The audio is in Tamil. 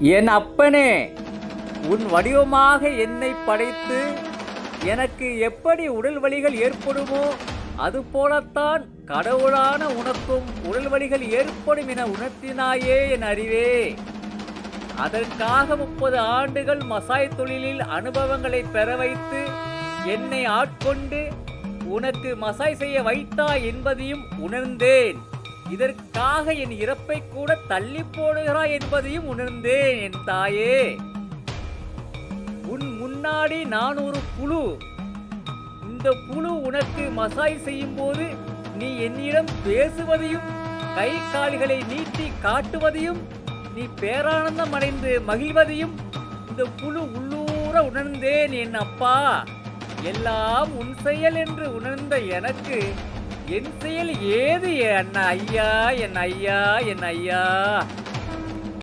என் அப்பனே உன் வடிவமாக என்னை படைத்து எனக்கு எப்படி உடல் வலிகள் ஏற்படுமோ அதுபோலத்தான் கடவுளான உனக்கும் உடல் வலிகள் ஏற்படும் என உணர்த்தினாயே என் அறிவே. அதற்காக முப்பது ஆண்டுகள் மசாய் தொழிலில் அனுபவங்களை பெற வைத்து என்னை ஆட்கொண்டு உனக்கு மசாய் செய்ய வைத்தாய் என்பதையும் உணர்ந்தேன். இதற்காக என் இறப்பை கூட தள்ளி போடுகிறாய் என்பதையும் உணர்ந்தேன் என் தாயே. உன் முன்னாடி நான் ஒரு புழு. இந்த புழு உனக்கு மசாய் செய்யும் போது நீ என்னிடம் பேசுவதையும் கை கால்களை நீட்டி காட்டுவதையும் நீ பேரானந்தம் அடைந்து மகிழ்வதையும் இந்த புழு உள்ளூர உணர்ந்தேன் என் அப்பா. எல்லாம் உன் செயல் என்று உணர்ந்த எனக்கு என் செயல் ஏது? என் ஐயா என் ஐயா என் ஐயா.